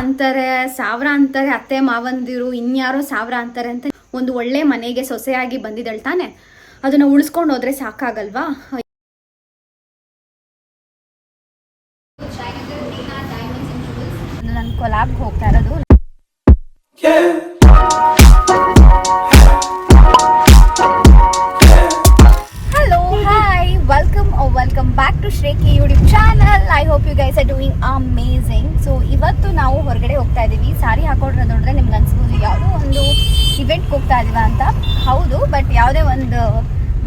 ಅಂತಾರೆ, ಸಾವಿರ ಅಂತಾರೆ, ಅತ್ತೆ ಮಾವಂದಿರು, ಇನ್ಯಾರೋ ಸಾವಿರ ಅಂತಾರೆ ಅಂತ ಒಂದು ಒಳ್ಳೆ ಮನೆಗೆ ಸೊಸೆಯಾಗಿ ಬಂದಿದ್ದಾಳೆ ತಾನೆ. ಅದನ್ನ ಉಳಿಸ್ಕೊಂಡು ಹೋದ್ರೆ ಸಾಕಾಗಲ್ವಾ? ಕೊಲಾಬ್ಗೆ ಹೋಗ್ತಾ ಇರೋದು. Hello hi welcome welcome back to Shreki YouTube channel I hope you guys are doing um ನಾವು ಹೊರಗಡೆ ಹೋಗ್ತಾ ಇದ್ದೀವಿ. ಸಾರಿ ಹಾಕೊಂಡ್ರೆ ನೋಡಿದ್ರೆ ನಿಮ್ಗೆ ಅನ್ಸ್ಬೋದು. ಯಾವುದೋ ಒಂದು ಇವೆಂಟ್ಗೆ ಹೋಗ್ತಾ ಇದೀವ ಅಂತ. ಹೌದು ಬಟ್ ಯಾವುದೇ ಒಂದು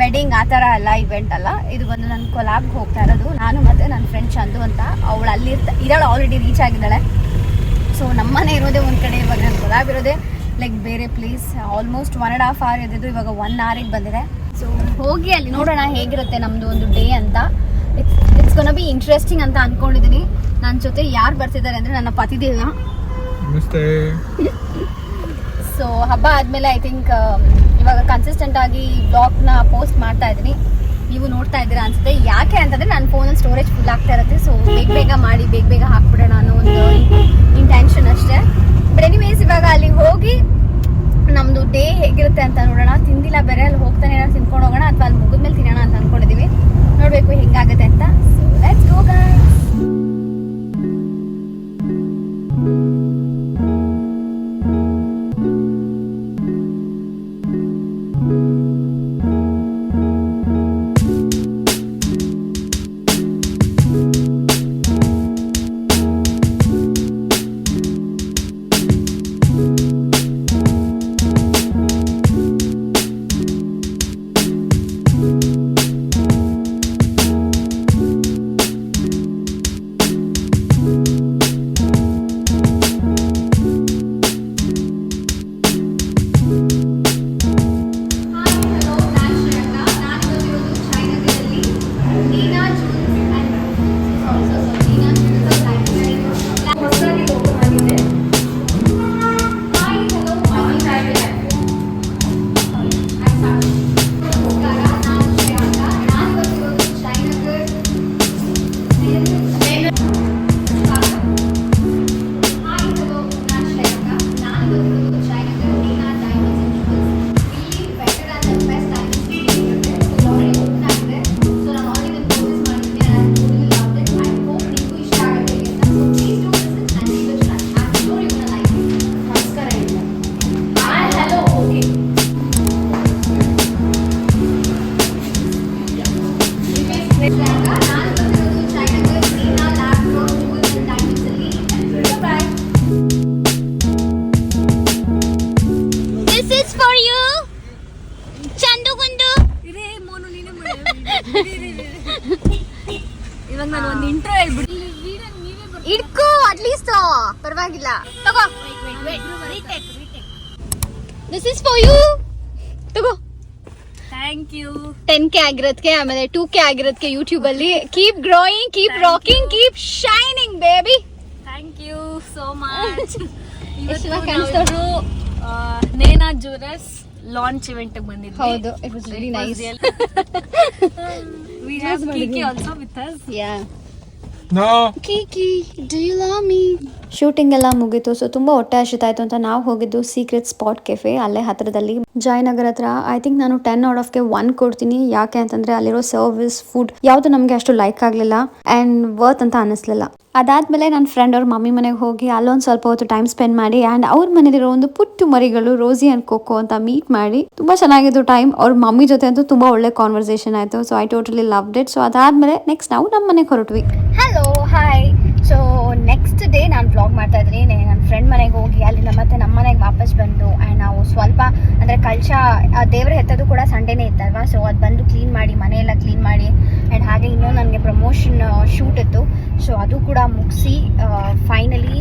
ವೆಡ್ಡಿಂಗ್ ಆ ಥರ ಅಲ್ಲ ಇವೆಂಟ್ ಅಲ್ಲ. ಇದು ಬಂದು ನನ್ನ ಕೊಲಾಬ್ಗೆ ಹೋಗ್ತಾ ಇರೋದು. ನಾನು ಮತ್ತು ನನ್ನ ಫ್ರೆಂಡ್ ಚಂದು ಅಂತ ಅವಳು ಅಲ್ಲಿ ಇದ್ದಾಳೆ ಆಲ್ರೆಡಿ ರೀಚ್ ಆಗಿದ್ದಾಳೆ. ಸೊ ನಮ್ಮನೆ ಇರೋದೇ ಒಂದು ಕಡೆ, ಇವಾಗ ನನ್ನ ಕೊಲಾಬ್ ಇರೋದೇ ಲೈಕ್ ಬೇರೆ place almost one and half hour ಇದ್ದಿದ್ದು ಇವಾಗ ಒನ್ ಅವರಿಗೆ ಬಂದಿದೆ. ಸೊ ಹೋಗಿ ಅಲ್ಲಿ ನೋಡೋಣ ಹೇಗಿರುತ್ತೆ ನಮ್ಮದು ಒಂದು ಡೇ ಅಂತ. It's it's gonna be interesting ಅಂತ ಅಂದ್ಕೊಂಡಿದ್ದೀನಿ ನನ್ನ ಜೊತೆ ಯಾರು ಬರ್ತಿದ್ದಾರೆ ಅಂದರೆ ನನ್ನ ಪತಿದೇವ ಸೊ ಹಬ್ಬ ಆದಮೇಲೆ ಐ ಥಿಂಕ್ ಇವಾಗ ಕನ್ಸಿಸ್ಟೆಂಟ್ ಆಗಿ ಬ್ಲಾಗ್ನ ಪೋಸ್ಟ್ ಮಾಡ್ತಾ ಇದ್ದೀನಿ. ನೀವು ನೋಡ್ತಾ ಇದ್ದೀರಾ ಅನ್ಸುತ್ತೆ. ಯಾಕೆ ಅಂತಂದ್ರೆ ನನ್ನ ಫೋನಲ್ಲಿ ಸ್ಟೋರೇಜ್ ಫುಲ್ ಆಗ್ತಾ ಇರುತ್ತೆ. ಸೊ ಬೇಗ ಬೇಗ ಮಾಡಿ ಬೇಗ ಬೇಗ ಹಾಕ್ಬಿಡೋಣ ಅನ್ನೋ ಒಂದು ಇಂಟೆನ್ಷನ್ ಅಷ್ಟೇ. ಬಟ್ ಎನಿವೇಸ್ ಇವಾಗ ಅಲ್ಲಿ ಹೋಗಿ ನಮ್ಮದು ಡೇ ಹೇಗಿರುತ್ತೆ ಅಂತ ನೋಡೋಣ. ತಿಂದಿಲ್ಲ ಬೇರೆ ಅಲ್ಲಿ ಹೋಗ್ತಾನೆ ಏನಾದ್ರು ತಿನ್ಕೊಂಡು ಹೋಗೋಣ ಅಥವಾ ಅಲ್ಲಿ ಮುಗಿದ್ಮೇಲೆ ತಿನ್ನೋಣ ಅಂತ ಅನ್ಕೊಂಡಿದೀವಿ. ನೋಡಬೇಕು ಹೆಂಗಾಗುತ್ತೆ ಅಂತ. So let's go guys 감 사. Ten K ಆಗಿರೋದಕ್ಕೆ ಆಮೇಲೆ ಟೂ ಕೆ ಆಗಿರೋದಕ್ಕೆ ಯೂಟ್ಯೂಬ್ ಅಲ್ಲಿ keep growing keep rocking keep shining baby thank you so much ಇವತ್ತು ನೇನಾ ಜ್ಯೂರಸ್ ಲಾಂಚ್ ಇವೆಂಟ್ ಬಂದಿದ್ವಿ. ಹೌದು it was very nice we have Kiki also with us ya know? Kiki do you love me shooting ಎಲ್ಲ ಮುಗೀತು so ತುಂಬಾ ಹೊಟ್ಟೆ ಹಸಿತಾಯ್ತು ಅಂತ ನಾವು ಹೋಗಿದ್ದು ಸೀಕ್ರೆಟ್ ಸ್ಪಾಟ್ ಕೆಫೆ ಅಲ್ಲೇ ಹತ್ರದಲ್ಲಿ. ಜಯನಗರ ಹತ್ರ ಐ ಥಿಂಕ್ ನಾನು ten out of K one ಕೊಡ್ತೀನಿ. ಯಾಕೆ ಅಂತಂದ್ರೆ ಅಲ್ಲಿರೋ ಸರ್ವಿಸ್ ಫುಡ್ ಯಾವ್ದು ನಮಗೆ ಅಷ್ಟು ಲೈಕ್ ಆಗ್ಲಿಲ್ಲ ಅಂಡ್ ವರ್ತ್ ಅಂತ ಅನಿಸ್ಲಿಲ್ಲ ಅದಾದ್ಮೇಲೆ ನನ್ನ ಫ್ರೆಂಡ್ ಅವ್ರ ಮಮ್ಮಿ ಮನೆಗೆ ಹೋಗಿ ಅಲ್ಲೊಂದು ಸ್ವಲ್ಪ ಹೊತ್ತು ಟೈಮ್ ಸ್ಪೆಂಡ್ ಮಾಡಿ ಅಂಡ್ ಅವ್ರ ಮನೇಲಿರೋ ಒಂದು ಪುಟ್ಟು ಮರಿಗಳು ರೋಸಿ ಅಂಡ್ ಕೊಕ್ಕೋ ಅಂತ ಮೀಟ್ ಮಾಡಿ. ತುಂಬಾ ಚೆನ್ನಾಗಿತ್ತು ಟೈಮ್ ಅವ್ರ ಮಮ್ಮಿ ಜೊತೆ ಅಂತೂ ತುಂಬಾ ಒಳ್ಳೆ ಕಾನ್ವರ್ಸೇಷನ್ ಆಯ್ತು so I totally loved it so ಅದಾದ್ಮೇಲೆ ನೆಕ್ಸ್ಟ್ ನಾವು ನಮ್ಮ ಮನೆಗೆ ಹೊರಟ್ವಿ. Hello hi so next day ನಾನು ಬ್ಲಾಗ್ ಮಾಡ್ತಾ ಇದ್ದೀನಿ. ನನ್ನ ಫ್ರೆಂಡ್ ಮನೆಗೆ ಹೋಗಿ ಅಲ್ಲಿಂದ ಮತ್ತೆ ನಮ್ಮ ಮನೆಗೆ ವಾಪಸ್ ಬಂದು ಆ್ಯಂಡ್ ನಾವು ಸ್ವಲ್ಪ, ಅಂದರೆ ಕಳಶ ದೇವ್ರ ಎತ್ತೋದು ಕೂಡ ಸಂಡೇನೇ ಇತ್ತಲ್ವಾ? ಸೊ ಅದು ಬಂದು ಕ್ಲೀನ್ ಮಾಡಿ, ಮನೆಯೆಲ್ಲ ಕ್ಲೀನ್ ಮಾಡಿ ಆ್ಯಂಡ್ ಹಾಗೆ ಇನ್ನೂ ನನಗೆ ಪ್ರಮೋಷನ್ ಶೂಟ್ ಇತ್ತು. ಸೊ ಅದು ಕೂಡ ಮುಗಿಸಿ ಫೈನಲಿ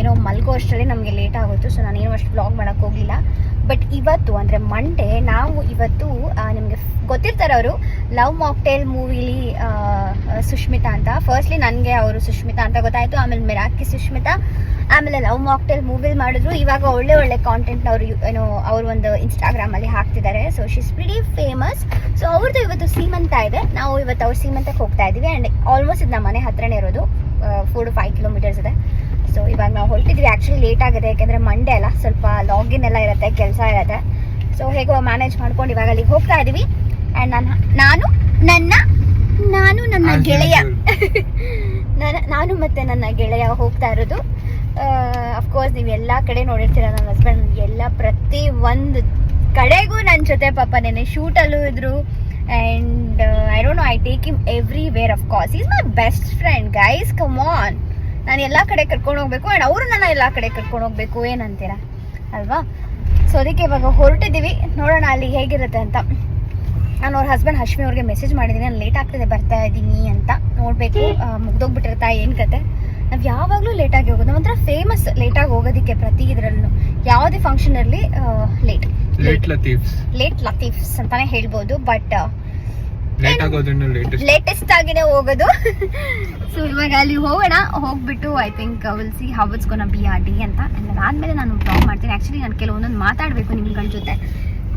ಏನೋ ಮಲ್ಗೋ ಅಷ್ಟರಲ್ಲಿ ನಮಗೆ ಲೇಟ್ ಆಗೋಯ್ತು. ಸೊ ನಾನೇನು ಅಷ್ಟು ಬ್ಲಾಗ್ ಮಾಡೋಕ್ಕೆ ಹೋಗಲಿಲ್ಲ. ಬಟ್ ಇವತ್ತು, ಅಂದರೆ ಮಂಡೇ ನಾವು ಇವತ್ತು ನಿಮಗೆ ಗೊತ್ತಿರ್ತಾರೆ ಅವರು ಲವ್ ಮಾಕ್ಟೇಲ್ ಮೂವಿಲಿ ಸುಷ್ಮಿತಾ ಅಂತ. ಫಸ್ಟ್ಲಿ ನನಗೆ ಅವರು ಸುಷ್ಮಿತಾ ಅಂತ ಗೊತ್ತಾಯಿತು. ಆಮೇಲೆ ಮಿರಾಕಿ ಸುಷ್ಮಿತಾ ಆಮೇಲೆ ಲವ್ ಮಾಕ್ಟೇಲ್ ಮೂವಿಲ್ ಮಾಡಿದ್ರು. ಇವಾಗ ಒಳ್ಳೆ ಒಳ್ಳೆ ಕಾಂಟೆಂಟ್ ಅವರು ಏನೋ ಅವ್ರ ಒಂದು ಇನ್ಸ್ಟಾಗ್ರಾಮಲ್ಲಿ ಹಾಕ್ತಿದ್ದಾರೆ. So she's pretty famous so ಅವ್ರದ್ದು ಇವತ್ತು ಸೀಮಂತ ಇದೆ. ನಾವು ಇವತ್ತು ಅವ್ರ ಸೀಮಂತಕ್ಕೆ ಹೋಗ್ತಾ ಇದ್ದೀವಿ. ಆ್ಯಂಡ್ ಆಲ್ಮೋಸ್ಟ್ ಇದು ನಮ್ಮ ಮನೆ ಹತ್ರನೇ ಇರೋದು. ಫೋರ್ ಟು ಫೈವ್ ಕಿಲೋಮೀಟರ್ಸ್ ಇದೆ. ಸೊ ಇವಾಗ ನಾವು ಹೊರಟಿದ್ವಿ. ಆ್ಯಕ್ಚುಲಿ ಲೇಟ್ ಆಗಿದೆ. ಯಾಕೆಂದರೆ ಮಂಡೇ ಅಲ್ಲ. ಸ್ವಲ್ಪ ಲಾಗಿನ್ ಎಲ್ಲ ಇರುತ್ತೆ. ಕೆಲಸ ಇರುತ್ತೆ. ಸೊ ಹೇಗೋ ಮ್ಯಾನೇಜ್ ಮಾಡ್ಕೊಂಡು ಇವಾಗ ಅಲ್ಲಿಗೆ ಹೋಗ್ತಾ ಇದ್ದೀವಿ ಆ್ಯಂಡ್ ನಾನು ನಾನು, ನನ್ನ ನಾನು ನನ್ನ ಗೆಳೆಯ. ನಾನು ಮತ್ತೆ ನನ್ನ ಗೆಳೆಯ ಹೋಗ್ತಾ ಇರೋದು. ಅಫ್ಕೋರ್ಸ್ ನೀವು ಎಲ್ಲ ಕಡೆ ನೋಡಿರ್ತೀರ ನನ್ನ ಹಸ್ಬೆಂಡ್ ಎಲ್ಲ ಪ್ರತಿ ಒಂದು ಕಡೆಗೂ ನನ್ನ ಜೊತೆ ಪಾಪ ನೆನೆ ಶೂಟಲ್ಲೂ ಇದ್ರು. And I don't know I take him everywhere of course is my best friend guys come on ನಾನು ಎಲ್ಲ ಕಡೆ ಕರ್ಕೊಂಡು ಹೋಗ್ಬೇಕು ಆ್ಯಂಡ್ ಅವರು ನನ್ನ ಎಲ್ಲ ಕಡೆ ಕರ್ಕೊಂಡು ಹೋಗ್ಬೇಕು. ಏನಂತೀರಾ? ಅಲ್ವಾ? ಸೊ ಅದಕ್ಕೆ ಇವಾಗ ಹೊರಟಿದ್ದೀವಿ. ನೋಡೋಣ ಅಲ್ಲಿ ಹೇಗಿರುತ್ತೆ ಅಂತ. ನಾನು ಅವ್ರ ಹಸ್ಬೆಂಡ್ ಹಶ್ಮಿ ಅವ್ರಿಗೆ ಮೆಸೇಜ್ ಮಾಡಿದ್ದೀನಿ ನಾನು ಲೇಟ್ ಆಗ್ತದೆ ಬರ್ತಾ ಇದ್ದೀನಿ ಅಂತ ನೋಡಬೇಕು. ಮುಗ್ದೋಗ್ಬಿಟ್ಟಿರ್ತಾ ಏನು ಕತೆ? ನಾವು ಯಾವಾಗಲೂ ಲೇಟಾಗಿ ಹೋಗೋದು. ನಮ್ಮ ಹತ್ರ ಫೇಮಸ್ ಲೇಟಾಗಿ ಹೋಗೋದಕ್ಕೆ ಪ್ರತಿ ಇದರಲ್ಲೂ. ಯಾವುದೇ ಫಂಕ್ಷನ್ ಅಲ್ಲಿ late late Latifs late Latifs ಅಂತಾನೆ ಹೇಳ್ಬೋದು. ಬಟ್ ಲೇಟೆಸ್ಟ್ ಆಗಿನೇ ಹೋಗೋದು. ಸೊ ಇವಾಗ ಅಲ್ಲಿ ಹೋಗೋಣ. ಹೋಗ್ಬಿಟ್ಟು I think will see how it's gonna be R D ಅಂತ. ಅದಾದ್ಮೇಲೆ ನಾನು ಬ್ಲಾಗ್ ಮಾಡ್ತೀನಿ. ಆ್ಯಕ್ಚುಲಿ ನಾನು ಕೆಲವೊಂದೊಂದು ಮಾತಾಡಬೇಕು ನಿಮ್ಗಳ ಜೊತೆ.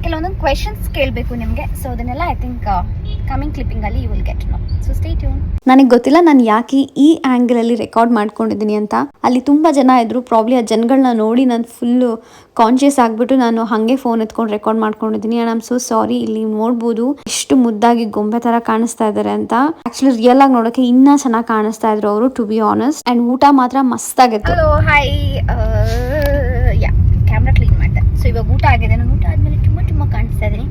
ಕೆಲವೊಂದೊಂದು ಕ್ವೆಶನ್ಸ್ ಕೇಳಬೇಕು ನಿಮಗೆ. ಸೊ ಅದನ್ನೆಲ್ಲ I think coming ಕ್ಲಿಪ್ಪಿಂಗಲ್ಲಿ you will get know so stay tune ನನಗೆ ಗೊತ್ತಿಲ್ಲ ನಾನು ಯಾಕೆ ಈ ಆ್ಯಂಗಲಲ್ಲಿ ರೆಕಾರ್ಡ್ ಮಾಡ್ಕೊಂಡಿದ್ದೀನಿ ಅಂತ. ಅಲ್ಲಿ ತುಂಬಾ ಜನ ಇದ್ದರು ಪ್ರಾಬ್ಲಿ ಆ ಜನಗಳನ್ನ ನೋಡಿ ನಾನು ಫುಲ್ಲು ಕಾನ್ಷಿಯಸ್ ಆಗಿಬಿಟ್ಟು ನಾನು ಹಂಗೆ ಫೋನ್ ಎತ್ಕೊಂಡು ರೆಕಾರ್ಡ್ ಮಾಡ್ಕೊಂಡಿದ್ದೀನಿ. ಆ್ಯಂಡ್ ಆಮ್ ಸೊ ಸಾರಿ ಇಲ್ಲಿ ನೋಡ್ಬೋದು ಎಷ್ಟು ಮುದ್ದಾಗಿ ಗೊಂಬೆ ತರ ಕಾಣಿಸ್ತಾ ಇದ್ದಾರೆ ಅಂತ. ಆಕ್ಚುಲಿ ರಿಯಲ್ ಆಗಿ ನೋಡೋಕ್ಕೆ ಇನ್ನೂ ಚೆನ್ನಾಗಿ ಕಾಣಿಸ್ತಾ ಇದ್ರು ಅವರು ಟು ಬಿ ಆನೆಸ್ಟ್ ಆ್ಯಂಡ್ ಊಟ ಮಾತ್ರ ಮಸ್ತಾಗಿತ್ತು hello hi ya camera clean ಮಾಡಿದೆ. ಸೊ ಇವಾಗ ಊಟ ಆಗಿದೆ. ನಾನು ಊಟ ಆದಮೇಲೆ ಕಾಣಿಸ್ತಾ ಇದ್ದೀನಿ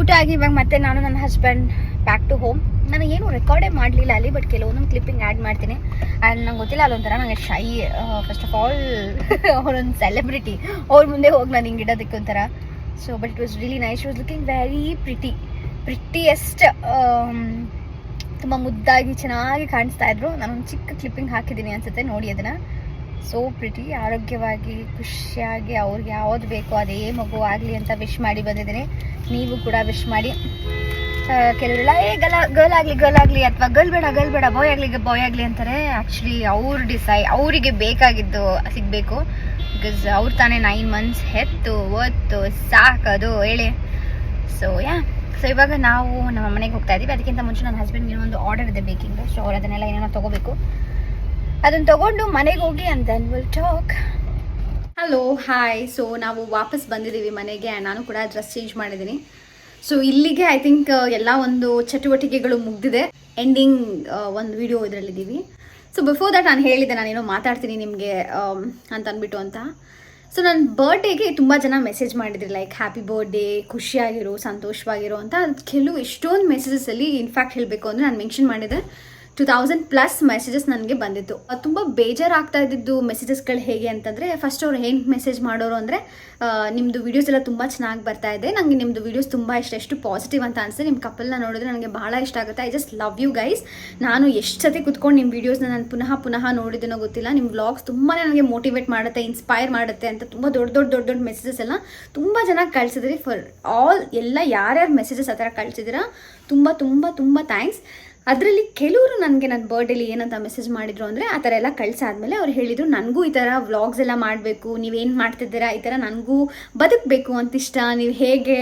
ಊಟ ಆಗಿ ಇವಾಗ ಮತ್ತೆ ನಾನು ನನ್ನ ಹಸ್ಬೆಂಡ್ ಬ್ಯಾಕ್ ಟು ಹೋಮ್ ನಾನು ಏನು ರೆಕಾರ್ಡೇ ಮಾಡಲಿಲ್ಲ ಅಲ್ಲಿ ಬಟ್ ಕೆಲವೊಂದೊಂದು ಕ್ಲಿಪ್ಪಿಂಗ್ ಆ್ಯಡ್ ಮಾಡ್ತೀನಿ. ಆ್ಯಂಡ್ ನಂಗೆ ಗೊತ್ತಿಲ್ಲ ಅಲ್ಲೊಂಥರ ನನಗೆ ಶೈ ಫಸ್ಟ್ ಆಫ್ ಆಲ್ ಅವರೊಂದು ಸೆಲೆಬ್ರಿಟಿ ಅವ್ರ ಮುಂದೆ ಹೋಗಿ ನಾನು ಹಿಂಗೆ ಇಡೋದಕ್ಕೆ ಒಂಥರ. So but it was really nice was looking very pretty prettiest ತುಂಬ ಮುದ್ದಾಗಿ ಚೆನ್ನಾಗಿ ಕಾಣಿಸ್ತಾ ಇದ್ರು. ನಾನೊಂದು ಚಿಕ್ಕ ಕ್ಲಿಪ್ಪಿಂಗ್ ಹಾಕಿದ್ದೀನಿ ಅನ್ಸುತ್ತೆ, ನೋಡಿ ಅದನ್ನ. ಸೋ ಪ್ರಿಟಿ ಆರೋಗ್ಯವಾಗಿ, ಖುಷಿಯಾಗಿ ಅವ್ರಿಗೆ ಯಾವ್ದು ಬೇಕೋ ಅದೇ ಮಗು ಆಗಲಿ ಅಂತ ವಿಶ್ ಮಾಡಿ ಬಂದಿದ್ದೀನಿ. ನೀವು ಕೂಡ ವಿಶ್ ಮಾಡಿ. ಕೆಲವರೆಲ್ಲ, ಏ ಗಲ ಗರ್ಲ್ ಆಗಲಿ ಗರ್ಲ್ ಆಗಲಿ ಅಥವಾ ಗರ್ಲ್ ಬೇಡ ಗರ್ಲ್ ಬೇಡ ಬಾಯ್ ಆಗಲಿ ಬಾಯ್ ಆಗಲಿ ಅಂತಾರೆ. ಆ್ಯಕ್ಚುಲಿ ಅವ್ರು ಡಿಸೈಡ್ ಅವರಿಗೆ ಬೇಕಾಗಿದ್ದು ಸಿಗಬೇಕು. ಬಿಕಾಸ್ ಅವ್ರು ತಾನೇ ನೈನ್ ಮಂತ್ಸ್ ಹೆತ್ತು ಒತ್ತು ಸಾಕದು, ಹೇಳಿ. ಸೊ ಯಾ ಸೊ ಇವಾಗ ನಾವು ನಮ್ಮ ಮನೆಗೆ ಹೋಗ್ತಾ ಇದ್ದೀವಿ ಅದಕ್ಕಿಂತ ಮುಂಚೆ ನನ್ನ ಹಸ್ಬೆಂಡ್ ಇನ್ನೊಂದು ಆರ್ಡರ್ ಇದೆ ಬೇಕಿಂಗ್ ಸೊ ಅವ್ರು ಅದನ್ನೆಲ್ಲ ಏನೇನೋ ತೊಗೋಬೇಕು. ಅದನ್ನು ತಗೊಂಡು ಮನೆಗೆ ಹೋಗಿ ಅಂತ then talk hello hi so ನಾವು ವಾಪಸ್ ಬಂದಿದ್ದೀವಿ ಮನೆಗೆ ನಾನು ಕೂಡ ಡ್ರೆಸ್ ಚೇಂಜ್ ಮಾಡಿದ್ದೀನಿ. ಸೊ ಇಲ್ಲಿಗೆ ಐ ಥಿಂಕ್ ಎಲ್ಲ ಒಂದು ಚಟುವಟಿಕೆಗಳು ಮುಗ್ದಿದೆ. ಎಂಡಿಂಗ್ ಒಂದು ವಿಡಿಯೋ ಇದರಲ್ಲಿದ್ದೀವಿ. ಸೊ ಬಿಫೋರ್ ದಟ್ ನಾನು ಹೇಳಿದ್ದೆ, ನಾನೇನೋ ಮಾತಾಡ್ತೀನಿ ನಿಮಗೆ ಅಂತ ಅಂದ್ಬಿಟ್ಟು ಅಂತ. ಸೊ ನನ್ನ ಬರ್ಡೇಗೆ ತುಂಬ ಜನ ಮೆಸೇಜ್ ಮಾಡಿದ್ರಿ ಲೈಕ್ ಹ್ಯಾಪಿ ಬರ್ಡೇ ಖುಷಿಯಾಗಿರೋ, ಸಂತೋಷವಾಗಿರೋ ಅಂತ. ಕೆಲವು ಎಷ್ಟೊಂದು ಮೆಸೇಜಸಲ್ಲಿ ಇನ್ಫ್ಯಾಕ್ಟ್ ಹೇಳಬೇಕು ಅಂದರೆ ನಾನು ಮೆನ್ಷನ್ ಮಾಡಿದೆ. ಟು ತೌಸಂಡ್ ಪ್ಲಸ್ ಮೆಸೇಜಸ್ ನನಗೆ ಬಂದಿತ್ತು. ತುಂಬ ಬೇಜಾರಾಗ್ತಾ ಇದ್ದಿದ್ದು ಮೆಸೇಜಸ್ಗಳು ಹೇಗೆ ಅಂತಂದರೆ ಫಸ್ಟ್ ಅವ್ರು ಏನು ಮೆಸೇಜ್ ಮಾಡೋರು ಅಂದರೆ ನಿಮ್ಮದು ವೀಡಿಯೋಸ್ ಎಲ್ಲ ತುಂಬ ಚೆನ್ನಾಗಿ ಬರ್ತಾ ಇದೆ. ನನಗೆ ನಿಮ್ಮದು ವೀಡಿಯೋಸ್ ತುಂಬ ಇಷ್ಟ, ಎಷ್ಟು ಪಾಸಿಟಿವ್ ಅಂತ ಅನಿಸುತ್ತೆ. ನಿಮ್ಮ ಕಪಲ್ನ ನೋಡಿದ್ರೆ ನನಗೆ ಭಾಳ ಇಷ್ಟ ಆಗುತ್ತೆ. I just love you guys ನಾನು ಎಷ್ಟು ಸತಿ ಕುತ್ಕೊಂಡು ನಿಮ್ಮ ವೀಡಿಯೋಸ್ನ ನಾನು ಪುನಃ ಪುನಃ ನೋಡಿದ್ದೇನೋ ಗೊತ್ತಿಲ್ಲ. ನಿಮ್ಮ ವ್ಲಾಗ್ಸ್ ತುಂಬಾ ನನಗೆ ಮೋಟಿವೇಟ್ ಮಾಡುತ್ತೆ ಇನ್ಸ್ಪೈರ್ ಮಾಡುತ್ತೆ ಅಂತ ತುಂಬ ದೊಡ್ಡ ದೊಡ್ಡ ದೊಡ್ಡ ದೊಡ್ಡ ಮೆಸೇಜಸ್ ಎಲ್ಲ ತುಂಬ ಜನ ಕಳಿಸಿದ್ರಿ. ಫಾರ್ ಆಲ್ ಎಲ್ಲ ಯಾರ್ಯಾರು ಮೆಸೇಜಸ್ ಆ ಥರ ಕಳಿಸಿದ್ದೀರಾ, ತುಂಬ ತುಂಬ ತುಂಬ ಥ್ಯಾಂಕ್ಸ್ ಅದರಲ್ಲಿ ಕೆಲವರು ನನಗೆ ನನ್ನ ಬರ್ಡೇಲಿ ಏನಂತ ಮೆಸೇಜ್ ಮಾಡಿದ್ರು ಅಂದರೆ ಆ ಥರ ಎಲ್ಲ ಕಳಿಸಾದ್ಮೇಲೆ ಅವ್ರು ಹೇಳಿದರು ನನಗೂ ಈ ಥರ ವ್ಲಾಗ್ಸ್ ಎಲ್ಲ ಮಾಡಬೇಕು ನೀವೇನು ಮಾಡ್ತಿದ್ದೀರಾ? ಈ ಥರ ನನಗೂ ಬದುಕಬೇಕು ಅಂತ ಇಷ್ಟ ನೀವು ಹೇಗೆ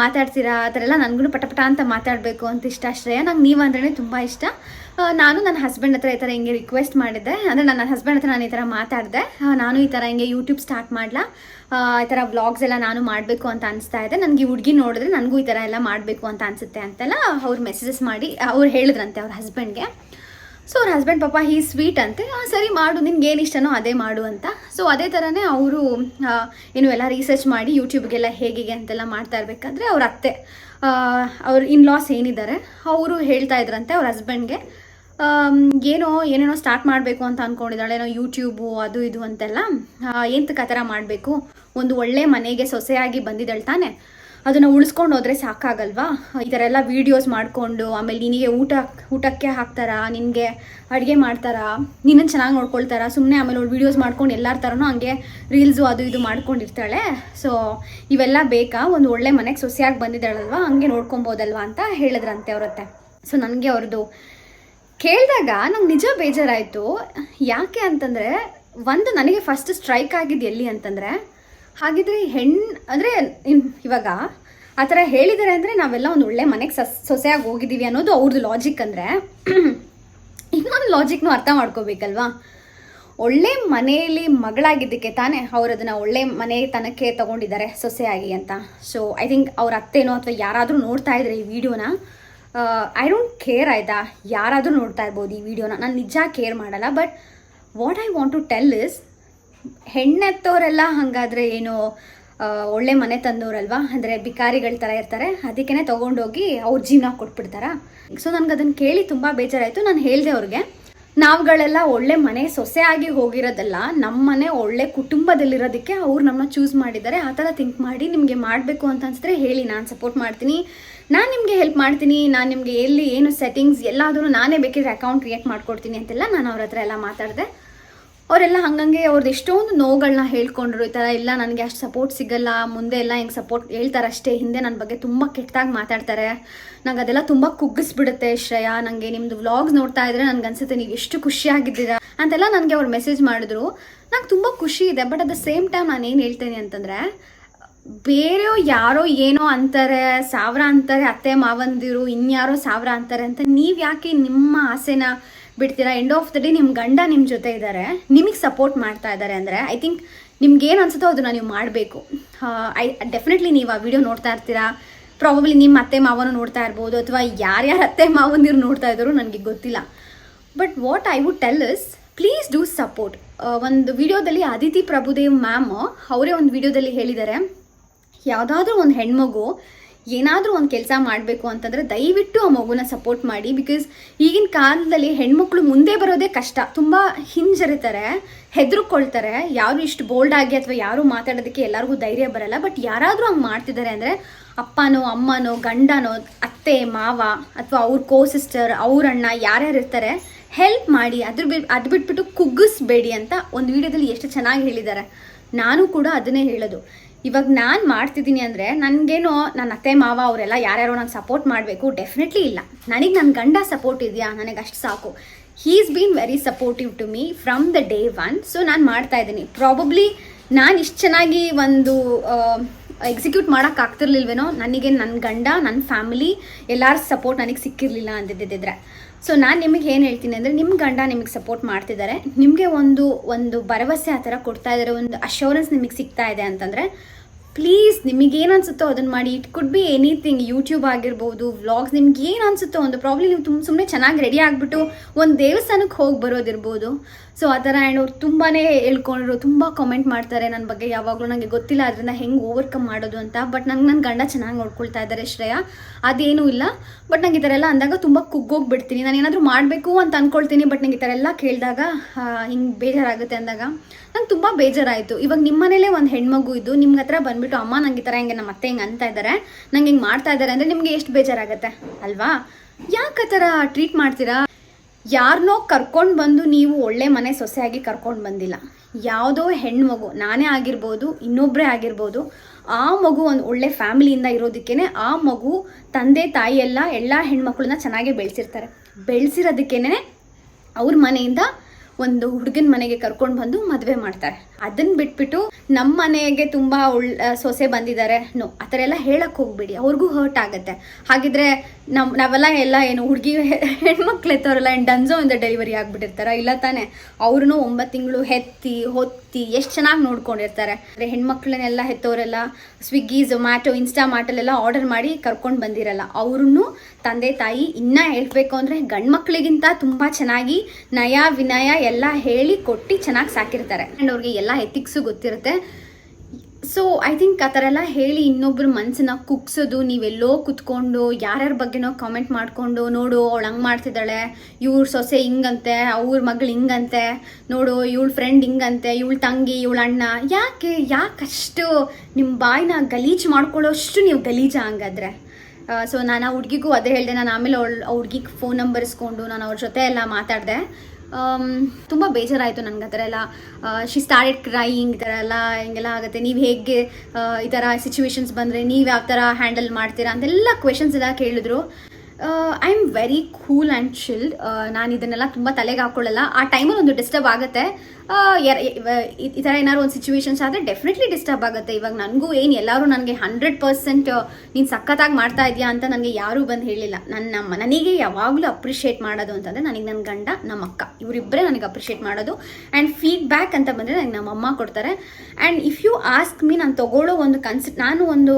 ಮಾತಾಡ್ತೀರಾ? ಆ ಥರ ಎಲ್ಲ ನನಗೂ ಪಟಪಟ ಅಂತ ಮಾತಾಡಬೇಕು ಅಂತ ಇಷ್ಟ ಶ್ರೇಯ, ನಂಗೆ ನೀವು ಅಂದ್ರೆ ತುಂಬ ಇಷ್ಟ. ನಾನು ನನ್ನ ಹಸ್ಬೆಂಡ್ ಹತ್ರ ಈ ಥರ ಹಿಂಗೆ ರಿಕ್ವೆಸ್ಟ್ ಮಾಡಿದ್ದೆ. ಅಂದರೆ ನನ್ನ ಹಸ್ಬೆಂಡ್ ಹತ್ರ ನಾನು ಈ ಥರ ಮಾತಾಡಿದೆ. ನಾನು ಈ ಥರ ಹಿಂಗೆ ಯೂಟ್ಯೂಬ್ ಸ್ಟಾರ್ಟ್ ಮಾಡಲಾ. ಈ ಥರ ವ್ಲಾಗ್ಸ್ ಎಲ್ಲ ನಾನು ಮಾಡಬೇಕು ಅಂತ ಅನಿಸ್ತಾ ಇದೆ. ನನಗೆ ಹುಡುಗಿ ನೋಡಿದ್ರೆ ನನಗೂ ಈ ಥರ ಎಲ್ಲ ಮಾಡಬೇಕು ಅಂತ ಅನಿಸುತ್ತೆ ಅಂತೆಲ್ಲ ಅವ್ರು ಮೆಸೇಜಸ್ ಮಾಡಿ ಅವ್ರು ಹೇಳಿದ್ರಂತೆ ಅವ್ರ ಹಸ್ಬೆಂಡ್ಗೆ ಸೊ ಅವ್ರ ಹಸ್ಬೆಂಡ್ ಪಾಪ ಈ ಸ್ವೀಟ್ ಅಂತೆ. ಸರಿ ಮಾಡು, ನಿನ್ಗೆ ಏನು ಇಷ್ಟನೋ ಅದೇ ಮಾಡು ಅಂತ. ಸೊ ಅದೇ ಥರನೇ ಅವರು ಏನು ಎಲ್ಲ ರಿಸರ್ಚ್ ಮಾಡಿ ಯೂಟ್ಯೂಬ್ಗೆಲ್ಲ ಹೇಗೆ ಅಂತೆಲ್ಲ ಮಾಡ್ತಾ ಇರಬೇಕಾದ್ರೆ ಅವ್ರ ಅತ್ತೆ ಅವ್ರ ಇನ್ ಲಾಸ್ ಏನಿದ್ದಾರೆ, ಅವರು ಹೇಳ್ತಾ ಇದ್ರಂತೆ ಅವ್ರ ಹಸ್ಬೆಂಡ್ಗೆ ಏನೋ, ಏನೇನೋ ಸ್ಟಾರ್ಟ್ ಮಾಡಬೇಕು ಅಂತ ಅಂದ್ಕೊಂಡಿದ್ದಾಳೆ ಏನೋ ಯೂಟ್ಯೂಬು ಅದು ಇದು ಅಂತೆಲ್ಲ. ಎಂತಕ್ಕೆ ಆ ಥರ ಮಾಡಬೇಕು? ಒಂದು ಒಳ್ಳೆ ಮನೆಗೆ ಸೊಸೆಯಾಗಿ ಬಂದಿದ್ದಾಳೆ ತಾನೆ. ಅದನ್ನು ಉಳಿಸ್ಕೊಂಡು ಹೋದರೆ ಸಾಕಾಗಲ್ವಾ? ಈ ಥರ ಎಲ್ಲ ವೀಡಿಯೋಸ್ ಮಾಡಿಕೊಂಡು, ಆಮೇಲೆ ನಿನಗೆ ಊಟ, ಊಟಕ್ಕೆ ಹಾಕ್ತಾರಾ? ನಿನಗೆ ಅಡುಗೆ ಮಾಡ್ತಾರಾ? ನಿನ್ನನ್ನು ಚೆನ್ನಾಗಿ ನೋಡ್ಕೊಳ್ತಾರಾ? ಸುಮ್ಮನೆ ಆಮೇಲೆ ಅವ್ಳು ವೀಡಿಯೋಸ್ ಮಾಡ್ಕೊಂಡು ಎಲ್ಲರ ಥರನೂ ಹಂಗೆ ರೀಲ್ಸು ಅದು ಇದು ಮಾಡ್ಕೊಂಡಿರ್ತಾಳೆ. ಸೊ ಇವೆಲ್ಲ ಬೇಕಾ? ಒಂದು ಒಳ್ಳೆ ಮನೆಗೆ ಸೊಸೆಯಾಗಿ ಬಂದಿದ್ದಾಳಲ್ವಾ? ಹಂಗೆ ನೋಡ್ಕೊಬೋದಲ್ವಾ ಅಂತ ಹೇಳಿದ್ರಂತೆ ಅವ್ರತ್ತೆ. ಸೊ ನನಗೆ ಅವ್ರದ್ದು ಕೇಳಿದಾಗ ನಂಗೆ ನಿಜ ಬೇಜಾರಾಯಿತು. ಯಾಕೆ ಅಂತಂದರೆ, ಒಂದು ನನಗೆ ಫಸ್ಟ್ ಸ್ಟ್ರೈಕ್ ಆಗಿದ್ದು ಎಲ್ಲಿ ಅಂತಂದರೆ, ಹಾಗಿದ್ರೆ ಹೆಣ್ಣು ಅಂದರೆ ಇವಾಗ ಆ ಥರ ಹೇಳಿದ್ದಾರೆ ಅಂದರೆ ನಾವೆಲ್ಲ ಒಂದು ಒಳ್ಳೆ ಮನೆಗೆ ಸಸ್, ಸೊಸೆಯಾಗಿ ಹೋಗಿದ್ದೀವಿ ಅನ್ನೋದು ಅವ್ರದ್ದು ಲಾಜಿಕ್ ಅಂದರೆ, ಇನ್ನೊಂದು ಲಾಜಿಕ್ನೂ ಅರ್ಥ ಮಾಡ್ಕೋಬೇಕಲ್ವಾ? ಒಳ್ಳೆ ಮನೆಯಲ್ಲಿ ಮಗಳಾಗಿದ್ದಕ್ಕೆ ತಾನೇ ಅವ್ರು ಅದನ್ನು ಒಳ್ಳೆ ಮನೆ ತನಕ್ಕೆ ತಗೊಂಡಿದ್ದಾರೆ ಸೊಸೆಯಾಗಿ ಅಂತ. ಸೊ ಐ ಥಿಂಕ್ ಅವ್ರ ಅತ್ತೆನೋ ಅಥವಾ ಯಾರಾದರೂ ನೋಡ್ತಾ ಇದ್ರೆ ಈ ವಿಡಿಯೋನ ಐ ಡೋಂಟ್ ಕೇರ್ ಆಯ್ತಾ? ಯಾರಾದರೂ ನೋಡ್ತಾ ಇರ್ಬೋದು ಈ ವಿಡಿಯೋನ. ನಾನು ನಿಜ ಕೇರ್ ಮಾಡಲ್ಲ but what I want to tell is ಹೆಣ್ಣೆತ್ತವರೆಲ್ಲ ಹಾಗಾದರೆ ಏನು ಒಳ್ಳೆ ಮನೆ ತಂದವರಲ್ವಾ ಅಂದರೆ ಬಿಕಾರಿಗಳ ಥರ ಇರ್ತಾರೆ. ಅದಕ್ಕೇ ತೊಗೊಂಡೋಗಿ ಅವ್ರ ಜೀವನ ಕೊಟ್ಬಿಡ್ತಾರಾ? ಸೊ ನನಗೆ ಅದನ್ನು ಕೇಳಿ ತುಂಬ ಬೇಜಾರಾಯಿತು. ನಾನು ಹೇಳಿದೆ ಅವ್ರಿಗೆ. ನಾವುಗಳೆಲ್ಲ ಒಳ್ಳೆ ಮನೆ ಸೊಸೆ ಆಗಿ ಹೋಗಿರೋದಲ್ಲ ನಮ್ಮ ಮನೆ ಒಳ್ಳೆ ಕುಟುಂಬದಲ್ಲಿರೋದಕ್ಕೆ ಅವ್ರು ನಮ್ಮನ್ನ ಚೂಸ್ ಮಾಡಿದ್ದಾರೆ. ಆ ಥರ ಥಿಂಕ್ ಮಾಡಿ ನಿಮಗೆ ಮಾಡಬೇಕು ಅಂತ ಅನ್ಸಿದ್ರೆ ಹೇಳಿ, ನಾನು ಸಪೋರ್ಟ್ ಮಾಡ್ತೀನಿ. ನಾನು ನಿಮಗೆ ಹೆಲ್ಪ್ ಮಾಡ್ತೀನಿ, ನಾನು ನಿಮಗೆ ಎಲ್ಲಿ ಏನು ಸೆಟ್ಟಿಂಗ್ಸ್ ಎಲ್ಲಾದರೂ ನಾನೇ ಬೇಕಿದ್ರೆ ಅಕೌಂಟ್ ಕ್ರಿಯೇಟ್ ಮಾಡ್ಕೊಡ್ತೀನಿ ಅಂತೆಲ್ಲ ನಾನು ಅವ್ರ ಹತ್ರ ಎಲ್ಲ ಮಾತಾಡಿದೆ. ಅವರೆಲ್ಲ ಹಂಗಂಗೆ ಅವ್ರದ್ದು ಎಷ್ಟೊಂದು ನೋವುಗಳನ್ನ ಹೇಳ್ಕೊಂಡ್ರು ಈ ಥರ ಎಲ್ಲ ನನಗೆ ಅಷ್ಟು ಸಪೋರ್ಟ್ ಸಿಗಲ್ಲ, ಮುಂದೆ ಎಲ್ಲ ಹೆಂಗೆ ಸಪೋರ್ಟ್ ಹೇಳ್ತಾರೆ ಅಷ್ಟೇ ಹಿಂದೆ ನನ್ನ ಬಗ್ಗೆ ತುಂಬ ಕೆಟ್ಟದಾಗಿ ಮಾತಾಡ್ತಾರೆ. ನಂಗೆ ಅದೆಲ್ಲ ತುಂಬ ಕುಗ್ಗಿಸ್ಬಿಡುತ್ತೆ ಶ್ರೇಯಾ ನನಗೆ ನಿಮ್ಮದು ವ್ಲಾಗ್ಸ್ ನೋಡ್ತಾ ಇದ್ರೆ ನನಗೆ ಅನ್ಸುತ್ತೆ ನೀವು ಎಷ್ಟು ಖುಷಿಯಾಗಿದ್ದೀರಾ ಅಂತೆಲ್ಲ ನನಗೆ ಅವ್ರು ಮೆಸೇಜ್ ಮಾಡಿದ್ರು. ನಂಗೆ ತುಂಬ ಖುಷಿ ಇದೆ but at the same time ನಾನು ಏನು ಹೇಳ್ತೇನೆ ಅಂತಂದರೆ ಬೇರೆಯೋ ಯಾರೋ ಏನೋ ಅಂತಾರೆ, ಸಾವಿರ ಅಂತಾರೆ, ಅತ್ತೆ ಮಾವಂದಿರು, ಇನ್ಯಾರೋ ಸಾವಿರ ಅಂತಾರೆ ಅಂತ ನೀವು ಯಾಕೆ ನಿಮ್ಮ ಆಸೆನ ಬಿಡ್ತೀರಾ? ಎಂಡ್ ಆಫ್ ದ ಡೇ ನಿಮ್ಮ ಗಂಡ ನಿಮ್ಮ ಜೊತೆ ಇದ್ದಾರೆ ನಿಮಗೆ ಸಪೋರ್ಟ್ ಮಾಡ್ತಾ ಇದ್ದಾರೆ ಅಂದರೆ ಐ ಥಿಂಕ್ ನಿಮ್ಗೆ ಏನು ಅನ್ಸುತ್ತೋ ಅದನ್ನು ನೀವು ಮಾಡಬೇಕು. ಐ ಡೆಫಿನೆಟ್ಲಿ ನೀವು ಆ ವಿಡಿಯೋ ನೋಡ್ತಾ ಇರ್ತೀರಾ. ಪ್ರಾಬಬ್ಲಿ ನಿಮ್ಮ ಅತ್ತೆ ಮಾವನು ನೋಡ್ತಾ ಇರ್ಬೋದು, ಅಥವಾ ಯಾರ್ಯಾರು ಅತ್ತೆ ಮಾವಂದಿರು ನೋಡ್ತಾ ಇದ್ರು ನನಗೆ ಗೊತ್ತಿಲ್ಲ. But what I would tell is please do support ಒಂದು ವಿಡಿಯೋದಲ್ಲಿ ಅದಿತಿ ಪ್ರಭುದೇವ್ ಮ್ಯಾಮ್, ಅವರೇ ಒಂದು ವಿಡಿಯೋದಲ್ಲಿ ಹೇಳಿದ್ದಾರೆ ಯಾವುದಾದ್ರೂ ಒಂದು ಹೆಣ್ಮಗು ಏನಾದರೂ ಒಂದು ಕೆಲಸ ಮಾಡಬೇಕು ಅಂತಂದರೆ ದಯವಿಟ್ಟು ಆ ಮಗುನ ಸಪೋರ್ಟ್ ಮಾಡಿ ಬಿಕಾಸ್ ಈಗಿನ ಕಾಲದಲ್ಲಿ ಹೆಣ್ಮಕ್ಳು ಮುಂದೆ ಬರೋದೇ ಕಷ್ಟ. ತುಂಬ ಹಿಂಜರಿತಾರೆ, ಹೆದರ್ಕೊಳ್ತಾರೆ. ಯಾರು ಇಷ್ಟು ಬೋಲ್ಡ್ ಆಗಿ ಅಥವಾ ಯಾರು ಮಾತಾಡೋದಕ್ಕೆ ಎಲ್ಲರಿಗೂ ಧೈರ್ಯ ಬರಲ್ಲ ಬಟ್ ಯಾರಾದರೂ ಹಂಗೆ ಮಾಡ್ತಿದ್ದಾರೆ ಅಂದರೆ ಅಪ್ಪನೋ, ಅಮ್ಮನೋ, ಗಂಡನೋ, ಅತ್ತೆ, ಮಾವ ಅಥವಾ ಅವ್ರ ಕೋ ಸಿಸ್ಟರ್ ಅವ್ರ ಅಣ್ಣ ಯಾರ್ಯಾರು ಇರ್ತಾರೆ ಹೆಲ್ಪ್ ಮಾಡಿ, ಅದ್ರ ಬಿ, ಅದು ಬಿಟ್ಬಿಟ್ಟು ಕುಗ್ಗಿಸ್ಬೇಡಿ ಅಂತ ಒಂದು ವಿಡಿಯೋದಲ್ಲಿ ಎಷ್ಟು ಚೆನ್ನಾಗಿ ಹೇಳಿದ್ದಾರೆ. ನಾನು ಕೂಡ ಅದನ್ನೇ ಹೇಳೋದು. ಇವಾಗ ನಾನು ಮಾಡ್ತಿದ್ದೀನಿ ಅಂದರೆ ನನಗೇನೋ ನನ್ನ ಅತ್ತೆ, ಮಾವ ಅವರೆಲ್ಲ ಯಾರ್ಯಾರೋ ನಂಗೆ ಸಪೋರ್ಟ್ ಮಾಡಬೇಕು ಡೆಫಿನೆಟ್ಲಿ ಇಲ್ಲ. ನನಗೆ ನನ್ನ ಗಂಡ ಸಪೋರ್ಟ್ ಇದೆಯಾ? ನನಗೆ ಅಷ್ಟು ಸಾಕು. He's been very supportive to me from the day one so ನಾನು ಮಾಡ್ತಾ ಇದ್ದೀನಿ. ಪ್ರಾಬಬ್ಲಿ ನಾನು ಇಷ್ಟು ಚೆನ್ನಾಗಿ ಒಂದು ಎಕ್ಸಿಕ್ಯೂಟ್ ಮಾಡೋಕ್ಕಾಗ್ತಿರ್ಲಿಲ್ವೇನೋ ನನಗೆ ನನ್ನ ಗಂಡ ನನ್ನ ಫ್ಯಾಮಿಲಿ ಎಲ್ಲರ ಸಪೋರ್ಟ್ ನನಗೆ ಸಿಕ್ಕಿರಲಿಲ್ಲ ಅಂದಿದ್ದಿದ್ರೆ. ಸೊ ನಾನು ನಿಮಗೆ ಏನು ಹೇಳ್ತೀನಿ ಅಂದರೆ ನಿಮ್ಮ ಗಂಡ ನಿಮಗೆ ಸಪೋರ್ಟ್ ಮಾಡ್ತಿದ್ದಾರೆ ನಿಮಗೆ ಒಂದು ಒಂದು ಭರವಸೆ ಆ ಥರ ಕೊಡ್ತಾ ಇದ್ದಾರೆ ಒಂದು ಅಶ್ಯೂರೆನ್ಸ್ ನಿಮಗೆ ಸಿಗ್ತಾ ಇದೆ ಅಂತಂದರೆ ಪ್ಲೀಸ್ ನಿಮಗೆ ಏನು ಅನ್ಸುತ್ತೋ ಅದನ್ನು ಮಾಡಿ. It could be anything YouTube ಆಗಿರ್ಬೋದು ವ್ಲಾಗ್ಸ್ ನಿಮ್ಗೆ ಏನು ಅನ್ಸುತ್ತೋ ಒಂದು ಪ್ರಾಬ್ಲಮ್ ನೀವು ತುಂಬ ಸುಮ್ಮನೆ ಚೆನ್ನಾಗಿ ರೆಡಿ ಆಗಿಬಿಟ್ಟು ಒಂದು ದೇವಸ್ಥಾನಕ್ಕೆ ಹೋಗಿ ಬರೋದಿರ್ಬೋದು. ಸೊ ಆ ಥರ ಆ್ಯಂಡ್ ಅವ್ರು ತುಂಬಾ ಹೇಳ್ಕೊಂಡ್ರು, ತುಂಬ ಕಾಮೆಂಟ್ ಮಾಡ್ತಾರೆ ನನ್ನ ಬಗ್ಗೆ, ಯಾವಾಗಲೂ ನನಗೆ ಗೊತ್ತಿಲ್ಲ ಅದರಿಂದ ಹೆಂಗೆ ಓವರ್ಕಮ್ ಮಾಡೋದು ಅಂತ. ಬಟ್ ನಂಗೆ ನನ್ನ ಗಂಡ ಚೆನ್ನಾಗಿ ನೋಡ್ಕೊಳ್ತಾ ಇದ್ದಾರೆ ಶ್ರೇಯ. ಅದೇನೂ ಇಲ್ಲ. ಬಟ್ ನಂಗೆ ಈ ಥರ ಎಲ್ಲ ಅಂದಾಗ ತುಂಬ ಕುಗ್ಗೋಗ್ಬಿಡ್ತೀನಿ. ನಾನು ಏನಾದರೂ ಮಾಡಬೇಕು ಅಂತ ಅಂದ್ಕೊಳ್ತೀನಿ ಬಟ್ ನಂಗೆ ಈ ಥರ ಎಲ್ಲ ಕೇಳಿದಾಗ ಹಿಂಗೆ ಬೇಜಾರಾಗುತ್ತೆ ಅಂದಾಗ, ನಂಗೆ ತುಂಬ ಬೇಜಾರಾಯಿತು. ಇವಾಗ ನಿಮ್ಮ ಮನೇಲೇ ಒಂದು ಹೆಣ್ಮಗು ಇದ್ದು, ನಿಮ್ಗೆ ಹತ್ರ ಬಂದ್ಬಿಟ್ಟು ಅಮ್ಮ ನಂಗೆ ಈ ಥರ ಹಿಂಗೆ ನಮ್ಮ ಅತ್ತೆ ಹಿಂಗೆ ಅಂತ ಇದ್ದಾರೆ ನಂಗೆ ಹಿಂಗೆ ಮಾಡ್ತಾ ಇದ್ದಾರೆ ಅಂದರೆ ನಿಮಗೆ ಎಷ್ಟು ಬೇಜಾರಾಗುತ್ತೆ? ಅಲ್ವಾ? ಯಾಕೆ ಆ ಥರ ಟ್ರೀಟ್ ಮಾಡ್ತೀರಾ? ಯಾರನ್ನೋ ಕರ್ಕೊಂಡು ಬಂದು ನೀವು ಒಳ್ಳೆ ಮನೆ ಸೊಸೆಯಾಗಿ ಕರ್ಕೊಂಡು ಬಂದಿಲ್ಲ. ಯಾವುದೋ ಹೆಣ್ಮಗು ನಾನೇ ಆಗಿರ್ಬೋದು ಇನ್ನೊಬ್ಬರೇ ಆಗಿರ್ಬೋದು, ಆ ಮಗು ಒಂದು ಒಳ್ಳೆ ಫ್ಯಾಮಿಲಿಯಿಂದ ಇರೋದಕ್ಕೇ ಆ ಮಗು ತಂದೆ, ತಾಯಿ ಎಲ್ಲ ಎಲ್ಲ ಹೆಣ್ಮಕ್ಳನ್ನ ಚೆನ್ನಾಗೇ ಬೆಳೆಸಿರ್ತಾರೆ. ಬೆಳೆಸಿರೋದಕ್ಕೇನೆ ಅವ್ರ ಮನೆಯಿಂದ ಒಂದು ಹುಡುಗನ ಮನೆಗೆ ಕರ್ಕೊಂಡು ಬಂದು ಮದುವೆ ಮಾಡ್ತಾರೆ. ಅದನ್ನ ಬಿಟ್ಬಿಟ್ಟು ನಮ್ಮ ಮನೆಗೆ ತುಂಬ ಒಳ್ಳೆ ಸೊಸೆ ಬಂದಿದ್ದಾರೆ. ನೋ, ಆ ಥರ ಎಲ್ಲ ಹೇಳಕ್ಕೆ ಹೋಗ್ಬೇಡಿ. ಅವ್ರಿಗೂ ಹರ್ಟ್ ಆಗುತ್ತೆ. ಹಾಗಿದ್ರೆ ನಮ್ಮ ನಾವೆಲ್ಲ ಎಲ್ಲ ಏನು ಹುಡುಗಿ ಹೆಣ್ಮಕ್ಳು ಎತ್ತವರೆಲ್ಲ ಏನು ಡನ್ಸೋ ಇಂದ ಡೆಲಿವರಿ ಆಗಿಬಿಟ್ಟಿರ್ತಾರ? ಇಲ್ಲ ತಾನೇ. ಅವ್ರೂ ಒಂಬತ್ತು ತಿಂಗಳು ಹೆತ್ತಿ, ಹೊತ್ತಿ ಎಷ್ಟು ಚೆನ್ನಾಗಿ ನೋಡ್ಕೊಂಡಿರ್ತಾರೆ. ಅಂದರೆ ಹೆಣ್ಮಕ್ಳನ್ನೆಲ್ಲ ಹೆತ್ತವರೆಲ್ಲ ಸ್ವಿಗ್ಗಿ ಝೊಮ್ಯಾಟೊ ಇನ್ಸ್ಟಾ ಮಾರ್ಟಲ್ಲೆಲ್ಲ ಆರ್ಡರ್ ಮಾಡಿ ಕರ್ಕೊಂಡು ಬಂದಿರಲ್ಲ. ಅವ್ರನ್ನೂ ತಂದೆ, ತಾಯಿ ಇನ್ನೂ ಹೇಳಬೇಕು ಅಂದರೆ ಗಂಡು ಮಕ್ಕಳಿಗಿಂತ ತುಂಬ ಚೆನ್ನಾಗಿ ನಯ, ವಿನಯ ಎಲ್ಲ ಹೇಳಿ ಕೊಟ್ಟು ಚೆನ್ನಾಗಿ ಸಾಕಿರ್ತಾರೆ. ಆ್ಯಂಡ್ ಅವ್ರಿಗೆ ಎಲ್ಲ ಎಥಿಕ್ಸು ಗೊತ್ತಿರುತ್ತೆ. ಸೊ ಐ ಥಿಂಕ್ ಆ ಥರ ಎಲ್ಲ ಹೇಳಿ ಇನ್ನೊಬ್ರ ಮನಸ್ಸನ್ನ ಕುಗ್ಸೋದು, ನೀವೆಲ್ಲೋ ಕುತ್ಕೊಂಡು ಯಾರ್ಯಾರ ಬಗ್ಗೆನೋ ಕಾಮೆಂಟ್ ಮಾಡಿಕೊಂಡು, ನೋಡು ಅವಳು ಹಂಗೆ ಮಾಡ್ತಿದ್ದಾಳೆ, ಇವ್ರ ಸೊಸೆ ಹಿಂಗಂತೆ, ಅವ್ರ ಮಗಳು ಹಿಂಗಂತೆ, ನೋಡು ಇವಳು ಫ್ರೆಂಡ್ ಹಿಂಗಂತೆ, ಇವಳು ತಂಗಿ, ಇವಳು ಅಣ್ಣ, ಯಾಕೆ ಯಾಕಷ್ಟು ನಿಮ್ಮ ಬಾಯಿನ ಗಲೀಜು ಮಾಡ್ಕೊಳ್ಳೋಷ್ಟು ನೀವು ಗಲೀಜ ಹಂಗಾದ್ರೆ? ಸೊ ನಾನು ಆ ಹುಡುಗಿಗೂ ಅದೇ ಹೇಳಿದೆ, ನಾನು ಆಮೇಲೆ ಅವಳು, ಆ ಹುಡುಗಿಗೆ ಫೋನ್ ನಂಬರ್ಸ್ಕೊಂಡು ನಾನು ಅವ್ರ ಜೊತೆ ಎಲ್ಲ ಮಾತಾಡಿದೆ. ತುಂಬ ಬೇಜಾರಾಯಿತು ನನಗೆ ಆ ಥರ ಎಲ್ಲ. ಶಿ ಸ್ಟಾರ್ಟೆಡ್ ಕ್ರೈಯಿಂಗ್ ಈ ಥರ ಎಲ್ಲ, ಹಿಂಗೆಲ್ಲ ಆಗುತ್ತೆ. ನೀವು ಹೇಗೆ ಈ ಥರ ಸಿಚುವೇಶನ್ಸ್ ಬಂದರೆ ನೀವು ಯಾವ ಥರ ಹ್ಯಾಂಡಲ್ ಮಾಡ್ತೀರಾ ಅಂತೆಲ್ಲ ಕ್ವೆಶನ್ಸ್ ಎಲ್ಲ ಕೇಳಿದ್ರು. I am very cool and chilled ನಾನು ಇದನ್ನೆಲ್ಲ ತುಂಬ ತಲೆಗೆ ಹಾಕೊಳ್ಳಲ್ಲ. ಆ ಟೈಮಲ್ಲಿ ಒಂದು ಡಿಸ್ಟರ್ಬ್ ಆಗುತ್ತೆ. ಈ ಥರ ಏನಾದ್ರು ಒಂದು ಸಿಚುವೇಶನ್ಸ್ ಆದರೆ ಡೆಫಿನೆಟ್ಲಿ ಡಿಸ್ಟರ್ಬ್ ಆಗುತ್ತೆ. ಇವಾಗ ನನಗೂ ಏನು, ಎಲ್ಲರೂ ನನಗೆ ಹಂಡ್ರೆಡ್ ಪರ್ಸೆಂಟ್ ನೀನು ಸಖತ್ತಾಗಿ ಮಾಡ್ತಾ ಇದೆಯಾ ಅಂತ ನನಗೆ ಯಾರೂ ಬಂದು ಹೇಳಿಲ್ಲ. ನನ್ನ ನಮ್ಮ ನನಗೆ ಯಾವಾಗಲೂ ಅಪ್ರಿಷಿಯೇಟ್ ಮಾಡೋದು ಅಂತಂದರೆ ನನಗೆ ನನ್ನ ಗಂಡ ನಮ್ಮ ಅಕ್ಕ. ಇವರಿಬ್ಬರೇ ನನಗೆ ಅಪ್ರಿಷಿಯೇಟ್ ಮಾಡೋದು. ಆ್ಯಂಡ್ ಫೀಡ್ಬ್ಯಾಕ್ ಅಂತ ಬಂದರೆ ನನಗೆ ನಮ್ಮ ಅಮ್ಮ ಕೊಡ್ತಾರೆ. And if you ask me ನಾನು ತಗೊಳ್ಳೋ ಒಂದು ಕನ್ಸಿ ನಾನು ಒಂದು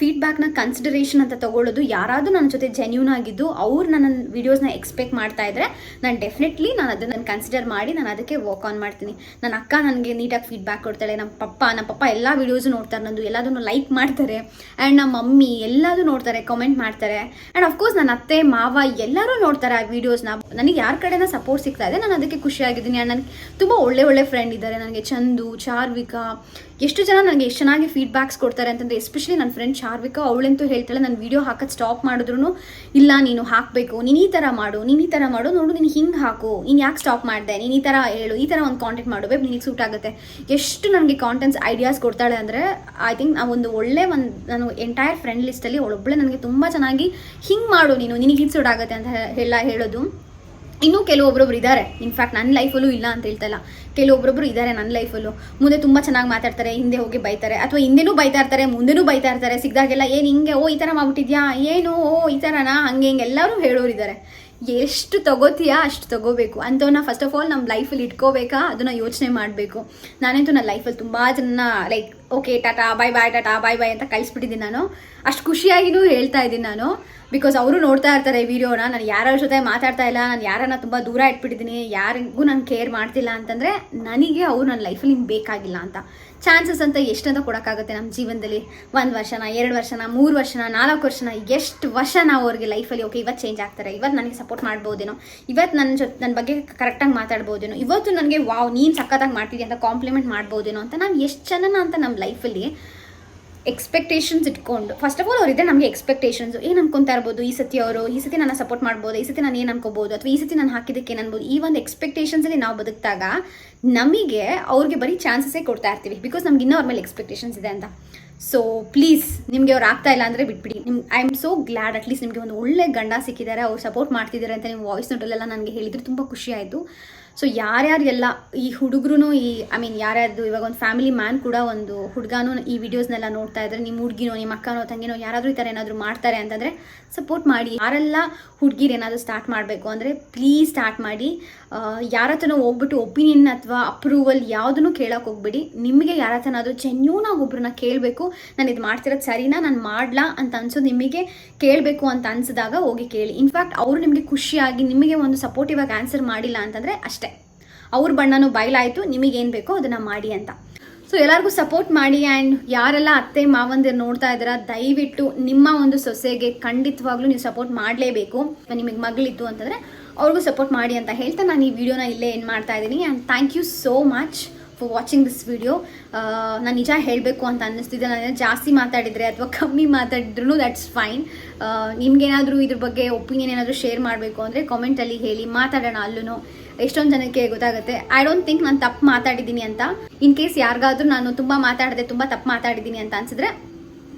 ಫೀಡ್ಬ್ಯಾಕ್ನ ಕನ್ಸಿಡರೇಷನ್ ಅಂತ ತಗೊಳ್ಳೋದು ಯಾರಾದರೂ ನನ್ನ ಜೊತೆ ಜೆನ್ಯೂನ್ ಆಗಿದ್ದು ಅವ್ರು ನನ್ನ ವೀಡಿಯೋಸ್ನ ಎಕ್ಸ್ಪೆಕ್ಟ್ ಮಾಡ್ತಾ ಇದ್ರೆ, ನಾನು ಡೆಫಿನೆಟ್ಲಿ ನಾನು ಅದನ್ನು ಕನ್ಸಿಡರ್ ಮಾಡಿ ನಾನು ಅದಕ್ಕೆ ವರ್ಕ್ ಆನ್ ಮಾಡ್ತೀನಿ. ನನ್ನ ಅಕ್ಕ ನನಗೆ ನೀಟಾಗಿ ಫೀಡ್ಬ್ಯಾಕ್ ಕೊಡ್ತಾಳೆ ನಮ್ಮ ಪಪ್ಪ ನಮ್ಮ ಪಪ್ಪ ಎಲ್ಲ ವೀಡಿಯೋಸು ನೋಡ್ತಾರೆ ನಂದು, ಎಲ್ಲದನ್ನು ಲೈಕ್ ಮಾಡ್ತಾರೆ. ಆ್ಯಂಡ್ ನಮ್ಮ ಮಮ್ಮಿ ಎಲ್ಲದೂ ನೋಡ್ತಾರೆ ಕಾಮೆಂಟ್ ಮಾಡ್ತಾರೆ. ಆ್ಯಂಡ್ ಅಫ್ಕೋರ್ಸ್ ನನ್ನ ಅತ್ತೆ, ಮಾವ ಎಲ್ಲರೂ ನೋಡ್ತಾರೆ ಆ ವೀಡಿಯೋಸ್ನ ನನಗೆ ಯಾರ ಕಡೆನ ಸಪೋರ್ಟ್ ಸಿಗ್ತಾ ಇದೆ, ನಾನು ಅದಕ್ಕೆ ಖುಷಿಯಾಗಿದ್ದೀನಿ. ಆ್ಯಂಡ್ ನನಗೆ ತುಂಬ ಒಳ್ಳೆ ಒಳ್ಳೆ ಫ್ರೆಂಡ್ ಇದ್ದಾರೆ. ನನಗೆ ಚಂದು, ಚಾರ್ವಿಕಾ ಎಷ್ಟು ಜನ ನನಗೆ ಎಷ್ಟು ಚೆನ್ನಾಗಿ ಫೀಡ್ಬ್ಯಾಕ್ಸ್ ಕೊಡ್ತಾರೆ ಅಂತಂದರೆ ಎಸ್ಪೆಷಲಿ ನನ್ನ ಫ್ರೆಂಡ್ ಶಾರ್ವಿಕ ಅವಳಂತೂ ಹೇಳ್ತಾಳೆ, ನಾನು ವೀಡಿಯೋ ಹಾಕೋದು ಸ್ಟಾಪ್ ಮಾಡಿದ್ರು ಇಲ್ಲ, ನೀನು ಹಾಕಬೇಕು, ನೀನು ಈ ಥರ ಮಾಡು, ನೀನು ಈ ಥರ ಮಾಡು, ನೋಡು, ನೀನು ಹಿಂಗೆ ಹಾಕು, ನೀನು ಯಾಕೆ ಸ್ಟಾಪ್ ಮಾಡಿದೆ, ನೀನು ಈ ಥರ ಹೇಳು, ಈ ಥರ ಒಂದು ಕಾಂಟೆಂಟ್ ಮಾಡಬೇಕು ನಿನಗೆ ಸೂಟ್ ಆಗುತ್ತೆ. ಎಷ್ಟು ನನಗೆ ಕಾಂಟೆಂಟ್ಸ್ ಐಡಿಯಾಸ್ ಕೊಡ್ತಾಳೆ ಅಂದರೆ ಐ ಥಿಂಕ್ ಆ ಒಂದು ಒಳ್ಳೆ ಒಂದು, ನಾನು ಎಂಟೈರ್ ಫ್ರೆಂಡ್ ಲಿಸ್ಟಲ್ಲಿ ಒಳ್ಳೆ ನನಗೆ ತುಂಬ ಚೆನ್ನಾಗಿ ಹಿಂಗೆ ಮಾಡು ನೀನು, ನಿನಗೆ ಇದು ಸೂಟ್ ಆಗುತ್ತೆ ಅಂತ ಎಲ್ಲ ಹೇಳೋದು. ಇನ್ನೂ ಕೆಲವೊಬ್ಬರೊಬ್ರು ಇದ್ದಾರೆ ಇನ್ಫ್ಯಾಕ್ಟ್ ನನ್ನ ಲೈಫಲ್ಲೂ ಇಲ್ಲ ಅಂತ ಹೇಳ್ತಾ ಇಲ್ಲ. ಕೆಲವೊಬ್ಬರೊಬ್ರು ಇದ್ದಾರೆ ನನ್ನ ಲೈಫಲ್ಲೂ ಮುಂದೆ ತುಂಬ ಚೆನ್ನಾಗಿ ಮಾತಾಡ್ತಾರೆ, ಹಿಂದೆ ಹೋಗಿ ಬೈತಾರೆ, ಅಥವಾ ಹಿಂದೆನೂ ಬೈತಾ ಇರ್ತಾರೆ, ಮುಂದೆನೂ ಬೈತಾ ಇರ್ತಾರೆ ಸಿಕ್ಕಿದಾಗೆಲ್ಲ ಏನು ಹಿಂಗೆ, ಓ, ಈ ಥರ ಮಾಡ್ಬಿಟ್ಟಿದ್ಯಾ, ಏನು, ಓ, ಈ ಥರನಾ, ಹಂಗೆ ಹಿಂಗೆ ಎಲ್ಲರೂ ಹೇಳೋರಿದ್ದಾರೆ ಎಷ್ಟು ತಗೋತೀಯಾ, ಅಷ್ಟು ತಗೋಬೇಕು. ಅಂಥವನ್ನ ಫಸ್ಟ್ ಆಫ್ ಆಲ್ ನಮ್ಮ ಲೈಫಲ್ಲಿ ಇಟ್ಕೋಬೇಕಾ, ಅದನ್ನು ಯೋಚನೆ ಮಾಡಬೇಕು. ನಾನಂತೂ ನನ್ನ ಲೈಫಲ್ಲಿ ತುಂಬ ಜನ like okay, tata bye bye tata bye bye ಅಂತ ಕಳಿಸ್ಬಿಟ್ಟಿದ್ದೀನಿ ನಾನು. ಅಷ್ಟು ಖುಷಿಯಾಗಿನೂ ಹೇಳ್ತಾ ಇದ್ದೀನಿ ನಾನು. ಬಿಕಾಸ್ ಅವರು ನೋಡ್ತಾ ಇರ್ತಾರೆ ವಿಡಿಯೋನ ನಾನು ಯಾರ ಜೊತೆ ಮಾತಾಡ್ತಾ ಇಲ್ಲ, ನಾನು ಯಾರನ್ನ ತುಂಬ ದೂರ ಇಟ್ಬಿಟ್ಟಿದ್ದೀನಿ, ಯಾರಿಗೂ ನಾನು ಕೇರ್ ಮಾಡ್ತಿಲ್ಲ ಅಂತಂದರೆ ನನಗೆ ಅವ್ರು ನನ್ನ ಲೈಫಲ್ಲಿ ಹಿಂಗೆ ಬೇಕಾಗಿಲ್ಲ ಅಂತ. ಚಾನ್ಸಸ್ ಅಂತ ಎಷ್ಟಂತ ಕೊಡೋಕ್ಕಾಗುತ್ತೆ ನಮ್ಮ ಜೀವನದಲ್ಲಿ? ಒಂದು ವರ್ಷನ, ಎರಡು ವರ್ಷನ, ಮೂರು ವರ್ಷನ, ನಾಲ್ಕು ವರ್ಷನ, ಎಷ್ಟು ವರ್ಷ ನಾವು ಅವ್ರಿಗೆ ಲೈಫಲ್ಲಿ ಓಕೆ ಇವತ್ತು ಚೇಂಜ್ ಆಗ್ತಾರೆ ಇವತ್ತು ನನಗೆ ಸಪೋರ್ಟ್ ಮಾಡ್ಬೋದೇನೋ ಇವತ್ತು ನನ್ನ ಜೊತೆ ನನ್ನ ಬಗ್ಗೆ ಕರೆಕ್ಟಾಗಿ ಮಾತಾಡ್ಬೋದೇನೋ, ಇವತ್ತು ನನಗೆ, ವಾವ್, ನೀನು ಸಖತ್ತಾಗಿ ಮಾಡ್ತಿದ್ಯಾ ಅಂತ ಕಾಂಪ್ಲಿಮೆಂಟ್ ಮಾಡ್ಬೋದೇನೋ ಅಂತ ನಾವು ಎಷ್ಟು ಜನನ ಅಂತ ನಮ್ಮ ಲೈಫಲ್ಲಿ ಎಕ್ಸ್ಪೆಕ್ಟೇಷನ್ಸ್ ಇಟ್ಕೊಂಡು ಫಸ್ಟ್ ಆಫ್ ಆಲ್ ಅವರಿದ್ರೆ ನಮಗೆ ಎಕ್ಸ್ಪೆಕ್ಟೇಷನ್ಸ್ ಏನು ಅನ್ಕೊತಾ ಇರ್ಬೋದು? ಈ ಸತಿ ಅವರು, ಈ ಸತಿ ನನ್ನ ಸಪೋರ್ಟ್ ಮಾಡ್ಬೋದು, ಈ ಸತಿ ನಾನು ಏನು ಅನ್ಕೋಬೋದು, ಅಥವಾ ಈ ಸತಿ ನಾನು ಹಾಕಿದ್ದಕ್ಕೆ ಏನು ಅನ್ಬೋದು? ಈ ಒಂದು ಎಕ್ಸ್ಪೆಕ್ಟೇಷನ್ಸಲ್ಲಿ ನಾವು ಬದುಕಿದಾಗ ನಮಗೆ ಅವ್ರಿಗೆ ಬರೀ ಚಾನ್ಸಸ್ಸೇ ಕೊಡ್ತಾ ಇರ್ತೀವಿ ಬಿಕಾಸ್ ನಮ್ಗೆ ಇನ್ನೂ ಅವ್ರ ಮೇಲೆ ಎಕ್ಸ್ಪೆಕ್ಟೇಷನ್ಸ್ ಇದೆ ಅಂತ. ಸೊ ಪ್ಲೀಸ್ ನಿಮಗೆ ಅವ್ರು ಆಗ್ತಾ ಇಲ್ಲ ಅಂದರೆ ಬಿಟ್ಬಿಡಿ. ನಿಮ್ I am so glad at least ನಿಮಗೆ ಒಂದು ಒಳ್ಳೆ ಗಂಡ ಸಿಕ್ಕಿದ್ದಾರೆ, ಅವ್ರು ಸಪೋರ್ಟ್ ಮಾಡ್ತಿದ್ದಾರೆ ಅಂತ ನಿಮ್ಮ ವಾಯ್ಸ್ ನೋಟಲ್ಲೆಲ್ಲ ನನಗೆ ಹೇಳಿದ್ರು ತುಂಬ ಖುಷಿ ಆಯಿತು. ಸೊ ಎಲ್ಲ ಈ ಹುಡುಗರು ಈ ಐ ಮೀನ್ ಯಾರ್ಯಾರ್ದು ಇವಾಗ ಒಂದು ಫ್ಯಾಮಿಲಿ ಮ್ಯಾನ್ ಕೂಡ ಒಂದು ಹುಡುಗನೂ ಈ ವಿಡಿಯೋಸ್ನೆಲ್ಲ ನೋಡ್ತಾ ಇದ್ರೆ ನಿಮ್ಮ ಹುಡುಗಿನೋ, ನಿಮ್ಮ ಅಕ್ಕನೋ, ತಂಗಿನೋ ಯಾರಾದರೂ ಈ ಥರ ಏನಾದರೂ ಮಾಡ್ತಾರೆ ಅಂತಂದರೆ ಸಪೋರ್ಟ್ ಮಾಡಿ. ಯಾರೆಲ್ಲ ಹುಡುಗಿರು ಏನಾದರೂ ಸ್ಟಾರ್ಟ್ ಮಾಡಬೇಕು ಅಂದರೆ ಪ್ಲೀಸ್ ಸ್ಟಾರ್ಟ್ ಮಾಡಿ. ಯಾರ ಹತ್ರನೋ ಹೋಗ್ಬಿಟ್ಟು ಒಪಿನಿಯನ್ ಅಥವಾ ಅಪ್ರೂವಲ್ ಯಾವುದನ್ನು ಕೇಳೋಕೆ ಹೋಗ್ಬಿಡಿ. ನಿಮಗೆ ಯಾರ ಹತ್ರನಾದರೂ ಜೆನ್ಯೂನಾಗಿ ಒಬ್ಬರನ್ನ ಕೇಳಬೇಕು, ನಾನು ಇದು ಮಾಡ್ತಿರೋದು ಸರಿನಾ? ನಾನು ಮಾಡ್ಲಾ? ಅಂತ ಅನ್ಸೋದು ನಿಮಗೆ ಕೇಳಬೇಕು ಅಂತ ಅನ್ಸಿದಾಗ ಹೋಗಿ ಕೇಳಿ. ಇನ್ಫ್ಯಾಕ್ಟ್ ಅವರು ನಿಮಗೆ ಖುಷಿಯಾಗಿ ನಿಮಗೆ ಒಂದು ಸಪೋರ್ಟಿವ್ ಆಗಿ ಆನ್ಸರ್ ಮಾಡಿಲ್ಲ ಅಂತಂದರೆ ಅಷ್ಟೇ. ಅವ್ರ ಬಣ್ಣನೂ ಬಯಲಾಯಿತು, ನಿಮಗೇನು ಬೇಕೋ ಅದನ್ನು ಮಾಡಿ ಅಂತ. ಸೊ ಎಲ್ಲರಿಗೂ ಸಪೋರ್ಟ್ ಮಾಡಿ ಆ್ಯಂಡ್ ಯಾರೆಲ್ಲ ಅತ್ತೆ, ಮಾವಂದಿರು ನೋಡ್ತಾ ಇದ್ದೀರಾ, ದಯವಿಟ್ಟು ನಿಮ್ಮ ಒಂದು ಸೊಸೆಗೆ ಖಂಡಿತವಾಗ್ಲೂ ನೀವು ಸಪೋರ್ಟ್ ಮಾಡಲೇಬೇಕು. ನಿಮಗೆ ಮಗಳಿತ್ತು ಅಂತಂದರೆ ಅವ್ರಿಗೂ ಸಪೋರ್ಟ್ ಮಾಡಿ ಅಂತ ಹೇಳ್ತಾ ನಾನು ಈ ವಿಡಿಯೋನ ಇಲ್ಲೇ ಏನು ಮಾಡ್ತಾ ಇದ್ದೀನಿ. And thank you so much for watching this video ನಾನು ನಿಜ ಹೇಳಬೇಕು ಅಂತ ಅನ್ನಿಸ್ತಿದ್ದೆ ನಾನು ಜಾಸ್ತಿ ಮಾತಾಡಿದರೆ ಅಥವಾ ಕಮ್ಮಿ ಮಾತಾಡಿದ್ರು ದಟ್ಸ್ ಫೈನ್ ನಿಮ್ಗೇನಾದರೂ ಇದ್ರ ಬಗ್ಗೆ ಒಪಿನಿಯನ್ ಏನಾದರೂ ಶೇರ್ ಮಾಡಬೇಕು ಅಂದರೆ ಕಾಮೆಂಟಲ್ಲಿ ಹೇಳಿ ಮಾತಾಡೋಣ ಅಲ್ಲೂ ಎಷ್ಟೊಂದು ಜನಕ್ಕೆ ಗೊತ್ತಾಗುತ್ತೆ. ಐ ಡೋಂಟ್ ಥಿಂಕ್ ನಾನು ತಪ್ಪು ಮಾತಾಡಿದ್ದೀನಿ ಅಂತ. ಇನ್ ಕೇಸ್ ಯಾರಿಗಾದ್ರೂ ನಾನು ತುಂಬ ಮಾತಾಡಿದೆ, ತುಂಬ ತಪ್ಪು ಮಾತಾಡಿದ್ದೀನಿ ಅಂತ ಅನ್ಸಿದ್ರೆ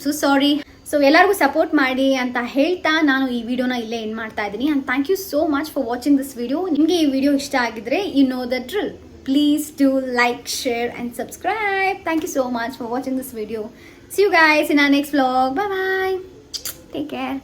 ಸೊ ಸಾರಿ ಸೊ ಎಲ್ಲರಿಗೂ ಸಪೋರ್ಟ್ ಮಾಡಿ ಅಂತ ಹೇಳ್ತಾ ನಾನು ಈ ವಿಡಿಯೋನ ಇಲ್ಲೇ ಏನು ಮಾಡ್ತಾ ಇದ್ದೀನಿ. And thank you so much for watching this video ನಿಮಗೆ ಈ ವಿಡಿಯೋ ಇಷ್ಟ ಆಗಿದ್ರೆ you know the drill please to like share and subscribe thank you so much for watching this video see you guys in a next vlog bye bye take care